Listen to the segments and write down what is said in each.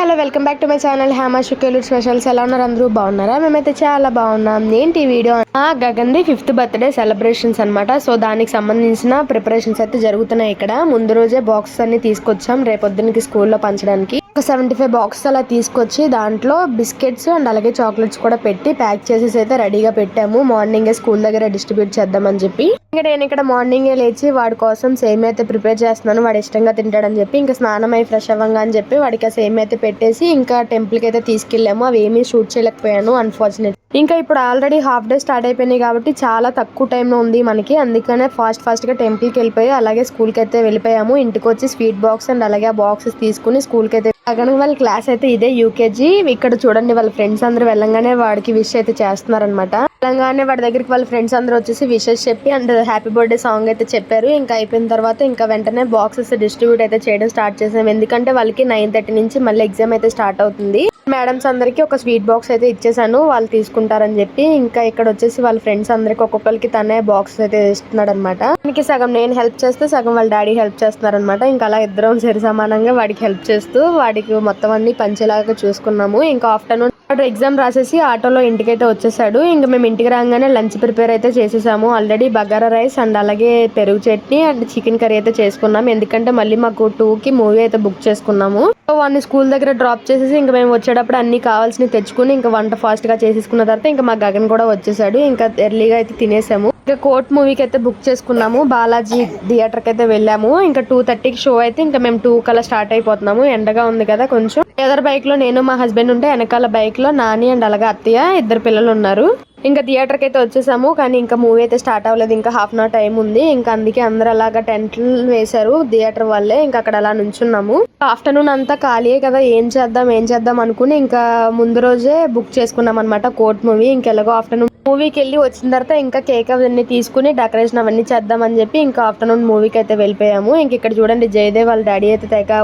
Hello welcome back to my channel హ్యామా షుకేలు specials. ఎలా ఉన్నారు అందరూ? బాగున్నారా? మేమైతే చాలా బాగున్నాం. ఏంటి వీడియో? ఆ గగన్ది ఫిఫ్త్ బర్త్డే సెలబ్రేషన్స్ అన్నమాట. సో దానికి సంబంధించిన ప్రిపరేషన్స్ అయితే జరుగుతున్నాయి ఇక్కడ. ముందు రోజే బాక్సెస్ అన్ని తీసుకొచ్చాం. రేపొద్దునికి స్కూల్లో పంచడానికి. ఒక సెవెంటీ ఫైవ్ బాక్స్ అలా తీసుకొచ్చి దాంట్లో బిస్కెట్స్ అండ్ అలాగే చాక్లెట్స్ కూడా పెట్టి ప్యాక్ చేసేసి అయితే రెడీగా పెట్టాము. మార్నింగ్ స్కూల్ దగ్గర డిస్ట్రిబ్యూట్ చేద్దామని చెప్పి. ఇంకా నేను ఇక్కడ మార్నింగ్ లేచి వాడి కోసం సేమ్ అయితే ప్రిపేర్ చేస్తున్నాను. వాడు ఇష్టంగా తింటాడని చెప్పి. ఇంకా స్నానం అయి ఫ్రెష్ అవ్వంగా అని చెప్పి వాడికి ఆ సేమ్ అయితే పెట్టేసి ఇంకా టెంపుల్కి అయితే తీసుకెళ్ళాము. అవి ఏమీ షూట్ చేయలేకపోయాను అన్ఫార్చునేట్ ఇంకా ఇప్పుడు ఆల్రెడీ హాఫ్ డే స్టార్ట్ అయిపోయినాయి కాబట్టి చాలా తక్కువ టైంలో ఉంది మనకి. అందుకనే ఫాస్ట్ ఫాస్ట్గా టెంపుల్కి వెళ్ళిపోయి అలాగే స్కూల్కి అయితే వెళ్ళిపోయాము. ఇంటికి వచ్చి స్వీట్ బాక్స్ అండ్ అలాగే ఆ బాక్సెస్ తీసుకుని స్కూల్కి అయితే గగన్ వాళ్ళ క్లాస్ అయితే ఇదే యూకేజీ ఇక్కడ చూడండి వాళ్ళ ఫ్రెండ్స్ అందరూ వెళ్ళంగానే వాడికి విష్ అయితే చేస్తున్నారనమాట వెళ్ళంగానే వాడి దగ్గరికి వాళ్ళ ఫ్రెండ్స్ అందరూ వచ్చేసి విషెస్ చెప్పి అండ్ హ్యాపీ బర్త్డే సాంగ్ అయితే చెప్పారు. ఇంకా అయిపోయిన తర్వాత ఇంకా వెంటనే బాక్సెస్ డిస్ట్రిబ్యూట్ అయితే చేయడం స్టార్ట్ చేసాం. ఎందుకంటే వాళ్ళకి నైన్ థర్టీ నుంచి మళ్ళీ ఎగ్జామ్ అయితే స్టార్ట్ అవుతుంది. మేడమ్స్ అందరికి ఒక స్వీట్ బాక్స్ అయితే ఇచ్చేసాను. వాళ్ళు తీసుకుంటారని చెప్పి ఇంకా ఇక్కడ వచ్చేసి వాళ్ళ ఫ్రెండ్స్ అందరికి ఒక్కొక్కరికి తనే బాక్స్ అయితే ఇస్తున్నాడు అనమాట దానికి సగం నేను హెల్ప్ చేస్తే సగం వాళ్ళ డాడీ హెల్ప్ చేస్తున్నారనమాట ఇంకా అలా ఇద్దరం సరి సమానంగా వాడికి హెల్ప్ చేస్తూ వాటికి మొత్తం అన్ని పంచేలాగా చూసుకున్నాము. ఇంకా ఆఫ్టర్నూన్ వాడు ఎగ్జామ్ రాసేసి ఆటోలో ఇంటికైతే వచ్చేసాడు. ఇంకా మేము ఇంటికి రాగానే లంచ్ ప్రిపేర్ అయితే చేసేసాము. ఆల్రెడీ బగారా రైస్ అండ్ అలాగే పెరుగు చట్నీ అండ్ చికెన్ కర్రీ అయితే చేసుకున్నాం. ఎందుకంటే మళ్ళీ మాకు టూ కి మూవీ అయితే బుక్ చేసుకున్నాము. సో వాడిని స్కూల్ దగ్గర డ్రాప్ చేసేసి ఇంకా మేము వచ్చేటప్పుడు అన్ని కావాల్సినవి తెచ్చుకుని ఇంకా వంట ఫాస్ట్గా చేసేసుకున్న తర్వాత ఇంకా మా గగన్ కూడా వచ్చేసాడు. ఇంకా ఎర్లీగా అయితే తినేసాము. ఇంకా కోర్ట్ మూవీకి అయితే బుక్ చేసుకున్నాము. బాలాజీ థియేటర్కి అయితే వెళ్ళాము. ఇంకా టూ థర్టీకి షో అయితే ఇంకా మేము టూ కల్లా స్టార్ట్ అయిపోతున్నాము. ఎండగా ఉంది కదా కొంచెం. ఎదర్ బైక్లో నేను మా హస్బెండ్ ఉంటే వెనకాల బైక్లో నాని అండ్ అలాగే అత్తయ్య ఇద్దరు పిల్లలు ఉన్నారు. ఇంకా థియేటర్కి అయితే వచ్చేసాము కానీ ఇంకా మూవీ అయితే స్టార్ట్ అవ్వలేదు. ఇంకా హాఫ్ అన్ అవర్ టైం ఉంది. ఇంకా అందుకే అందరూ అలాగా టెంట్లు వేశారు థియేటర్ వాళ్ళే. ఇంకా అక్కడ అలా నుంచున్నాము. ఆఫ్టర్నూన్ అంతా ఖాళీయే కదా ఏం చేద్దాం ఏం చేద్దాం అనుకుని ఇంకా ముందు రోజే బుక్ చేసుకున్నాం అనమాట కోర్ట్ మూవీ. ఇంకెలాగో ఆఫ్టర్నూన్ మూవీకి వెళ్ళి వచ్చిన తర్వాత ఇంకా కేక్ అవన్నీ తీసుకుని డెకరేషన్ అవన్నీ చేద్దామని చెప్పి ఇంకా ఆఫ్టర్నూన్ మూవీకి అయితే వెళ్ళిపోయాము. ఇంక ఇక్కడ చూడండి జయదేవ్ వాళ్ళ డాడీ అయితే తెగ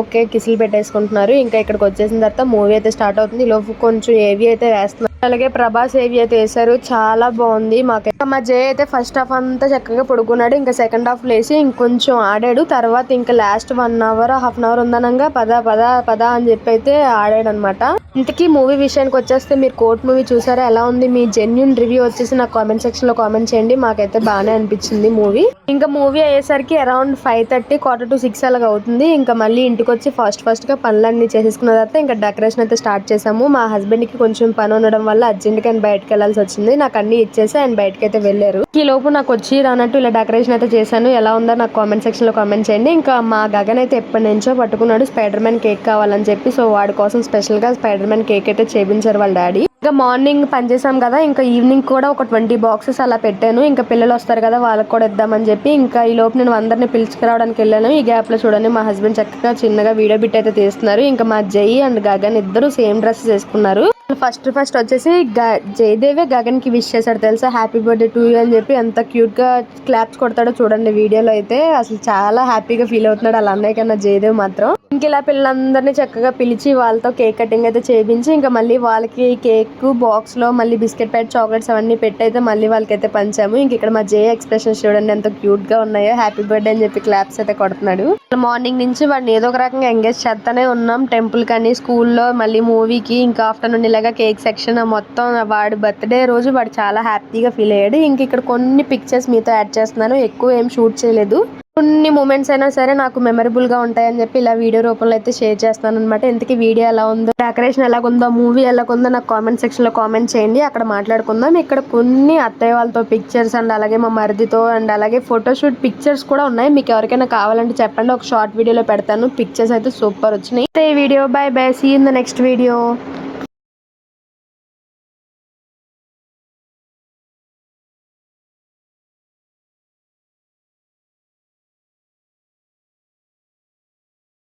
ఓకే కిసులు పెట్టేసుకుంటున్నారు. ఇంకా ఇక్కడికి వచ్చేసిన తర్వాత మూవీ అయితే స్టార్ట్ అవుతుంది. ఈ లోపు కొంచెం ఏవి అయితే వేస్తున్నారు. అలాగే ప్రభాస్ ఏవి అయితే వేశారు. చాలా బాగుంది మాకు మా జయ అయితే ఫస్ట్ హాఫ్ అంతా చక్కగా పడుకున్నాడు. ఇంకా సెకండ్ హాఫ్ లేసి ఇంకొంచెం ఆడాడు. తర్వాత ఇంకా last one hour half an hour ఉందనంగా పద పద పద అని చెప్పి అయితే ఆడాడు అనమాట ఇంతకీ మూవీ విషయానికి వచ్చేస్తే మీరు కోర్ట్ మూవీ చూసారా? ఎలా ఉంది? మీ జెన్యున్ రివ్యూ వచ్చేసి నాకు కామెంట్ సెక్షన్లో కామెంట్ చేయండి. మాకైతే బాగానే అనిపించింది మూవీ. ఇంకా మూవీ అయ్యేసరికి around five thirty quarter to six అలాగ అవుతుంది. ఇంకా మళ్ళీ ఇంటికి వచ్చి ఫాస్ట్ ఫాస్ట్గా పనులన్నీ చేసేసుకున్న తర్వాత ఇంకా డెకరేషన్ అయితే స్టార్ట్ చేసాము. మా హస్బెండ్కి కొంచెం పని ఉండడం వల్ల అర్జెంట్గా ఆయన బయటకు వెళ్ళాల్సి వచ్చింది. నాకు అన్ని ఇచ్చేసి ఆయన బయటకి అయితే వెళ్ళారు. ఈ లోపు నాకు వచ్చి రానట్టు ఇలా డెకరేషన్ అయితే చేశాను. ఎలా ఉందో నాకు కామెంట్ సెక్షన్లో కామెంట్ చేయండి. ఇంకా మా గగన్ అయితే ఎప్పటి నుంచో పట్టుకున్నాడు. స్పైడర్ మ్యాన్ కేక్ కావాలని చెప్పి. సో వాడి కోసం స్పెషల్గా స్పైడర్ మ్యాన్ కేక్ అయితే చేపించారు వాళ్ళ డాడీ. ఇంకా మార్నింగ్ పనిచేసాం కదా ఇంకా ఈవినింగ్ కూడా ఒక ట్వంటీ బాక్సెస్ అలా పెట్టాను. ఇంకా పిల్లలు వస్తారు కదా వాళ్ళకి కూడా ఇద్దామని చెప్పి ఇంకా ఈ లోపు నేను అందరిని పిలుచుకురావడానికి వెళ్ళాను. ఈ గ్యాప్లో చూడండి మా హస్బెండ్ చక్కగా చిన్నగా వీడియో బిట్ అయితే తీస్తున్నారు. ఇంకా మా జై అండ్ గగన్ ఇద్దరు సేమ్ డ్రెస్ వేసుకున్నారు ఫస్ట్ ఫస్ట్ వచ్చేసి గ- జయదేవే గగన్కి విష్ చేశాడు తెలుసా? హ్యాపీ బర్త్డే టు యూ అని చెప్పి ఎంత క్యూట్గా క్లాప్స్ కొడతాడో చూడండి వీడియోలో అయితే. అసలు చాలా హ్యాపీగా ఫీల్ అవుతున్నాడు అలా అన్నయ్య కన్నా జయదేవ్ మాత్రం. ఇంక ఇలా పిల్లలందరినీ చక్కగా పిలిచి వాళ్ళతో కేక్ కటింగ్ అయితే చేయించి ఇంకా మళ్ళీ వాళ్ళకి కేక్ బాక్స్లో మళ్ళీ బిస్కెట్ ప్యాట్ చాక్లెట్స్ అవన్నీ పెట్టి అయితే మళ్ళీ వాళ్ళకైతే పంచాము. ఇంక ఇక్కడ మా జే ఎక్స్ప్రెషన్స్ చూడండి ఎంత క్యూట్గా ఉన్నాయో. హ్యాపీ బర్త్డే అని చెప్పి క్లాప్స్ అయితే కొడుతున్నాడు. మార్నింగ్ నుంచి వాడిని ఏదో ఒక రకంగా ఎంగేజ్ చేస్తానే ఉన్నాం. టెంపుల్ కానీ స్కూల్లో మళ్ళీ మూవీకి ఇంకా ఆఫ్టర్నూన్ ఇలాగా కేక్ సెక్షన్ మొత్తం వాడి బర్త్డే రోజు వాడు చాలా హ్యాపీగా ఫీల్ అయ్యాడు. ఇంక ఇక్కడ కొన్ని పిక్చర్స్ మీతో యాడ్ చేస్తున్నాను. ఎక్కువ ఏం షూట్ చేయలేదు. కొన్ని మూమెంట్స్ అయినా సరే నాకు మెమరబుల్గా ఉంటాయని చెప్పి ఇలా వీడియో రూపంలో అయితే షేర్ చేస్తాను అనమాట ఇంతకీ వీడియో ఎలా ఉందో డెకరేషన్ ఎలా ఉందో మూవీ ఎలా ఉందో నాకు కామెంట్ సెక్షన్లో కామెంట్ చేయండి. అక్కడ మాట్లాడుకుందాం. ఇక్కడ కొన్ని అత్తయ్య వాళ్ళతో పిక్చర్స్ అండ్ అలాగే మా మరిదితో అండ్ అలాగే ఫోటోషూట్ పిక్చర్స్ కూడా ఉన్నాయి. మీకు ఎవరికైనా కావాలంటే చెప్పండి. ఒక షార్ట్ వీడియోలో పెడతాను. పిక్చర్స్ అయితే సూపర్ వచ్చినాయి. ఈ video bye bye see in the next video